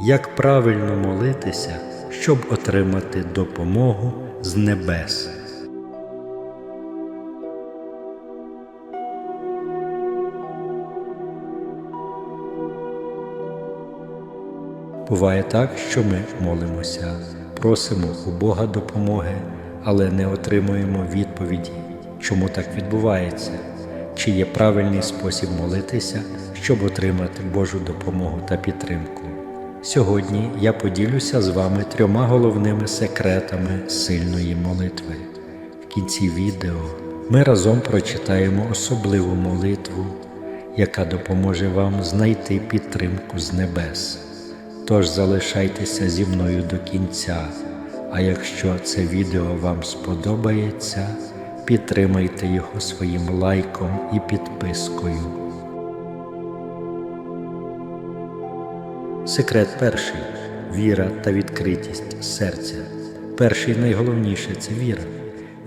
як правильно молитися, щоб отримати допомогу з небес. Буває так, що ми молимося, просимо у Бога допомоги, але не отримуємо відповіді, чому так відбувається, чи є правильний спосіб молитися, щоб отримати Божу допомогу та підтримку. Сьогодні я поділюся з вами трьома головними секретами сильної молитви. В кінці відео ми разом прочитаємо особливу молитву, яка допоможе вам знайти підтримку з небес. Тож залишайтеся зі мною до кінця, а якщо це відео вам сподобається, підтримайте його своїм лайком і підпискою. Секрет перший віра та відкритість серця. Перший найголовніше це віра.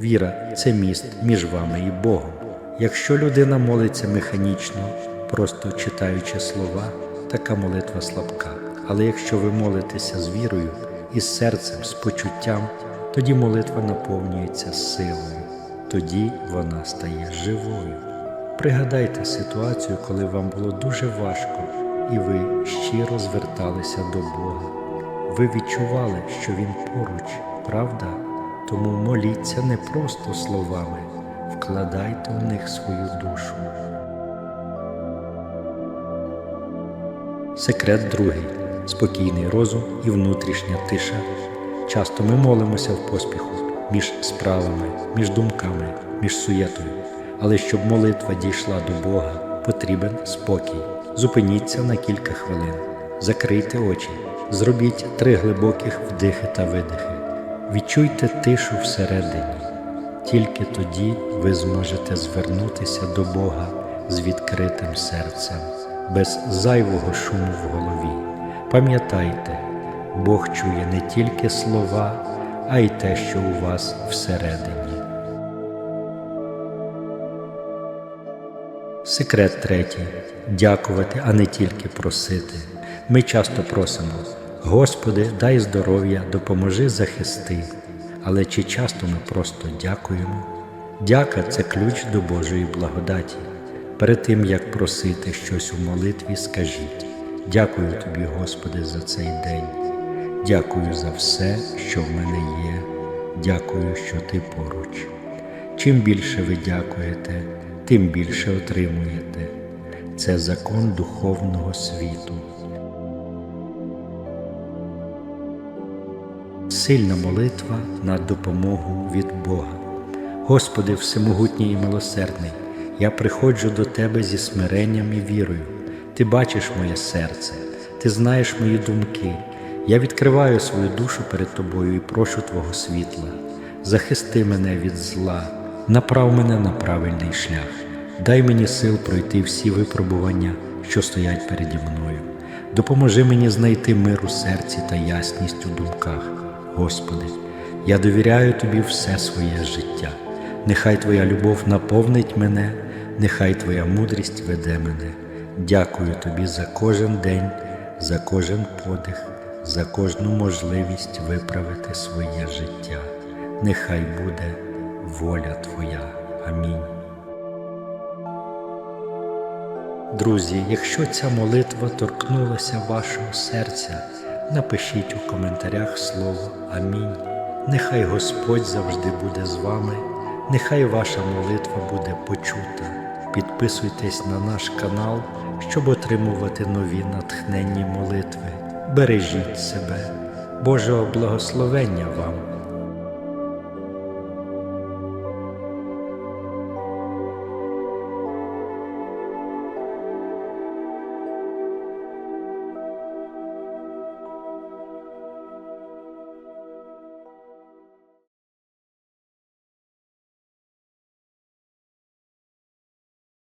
Віра це міст між вами і Богом. Якщо людина молиться механічно, просто читаючи слова, така молитва слабка. Але якщо ви молитеся з вірою, із серцем, з почуттям, тоді молитва наповнюється силою, тоді вона стає живою. Пригадайте ситуацію, коли вам було дуже важко, і ви щиро зверталися до Бога. Ви відчували, що Він поруч, правда? Тому моліться не просто словами, вкладайте в них свою душу. Секрет другий спокійний розум і внутрішня тиша. Часто ми молимося в поспіху між справами, між думками, між суєтою. Але щоб молитва дійшла до Бога, потрібен спокій. Зупиніться на кілька хвилин, закрийте очі, зробіть три глибоких вдихи та видихи. Відчуйте тишу всередині. Тільки тоді ви зможете звернутися до Бога з відкритим серцем, без зайвого шуму в голові. Пам'ятайте, Бог чує не тільки слова, а й те, що у вас всередині. Секрет третій дякувати, а не тільки просити. Ми часто просимо, Господи, дай здоров'я, допоможи захисти. Але чи часто ми просто дякуємо? Дяка це ключ до Божої благодаті. Перед тим як просити щось у молитві, скажіть. Дякую тобі, Господи, за цей день. Дякую за все, що в мене є. Дякую, що ти поруч. Чим більше ви дякуєте, тим більше отримуєте. Це закон духовного світу. Сильна молитва на допомогу від Бога. Господи, всемогутній і милосердний, я приходжу до Тебе зі смиренням і вірою. Ти бачиш моє серце, ти знаєш мої думки. Я відкриваю свою душу перед Тобою і прошу Твого світла. Захисти мене від зла, направ мене на правильний шлях. Дай мені сил пройти всі випробування, що стоять переді мною. Допоможи мені знайти мир у серці та ясність у думках. Господи, я довіряю Тобі все своє життя. Нехай Твоя любов наповнить мене, нехай Твоя мудрість веде мене. Дякую Тобі за кожен день, за кожен подих, за кожну можливість виправити своє життя. Нехай буде воля Твоя. Амінь. Друзі, якщо ця молитва торкнулася вашого серця, напишіть у коментарях слово Амінь. Нехай Господь завжди буде з вами, нехай ваша молитва буде почута. Підписуйтесь на наш канал, щоб отримувати нові натхненні молитви. Бережіть себе, Божого благословення вам!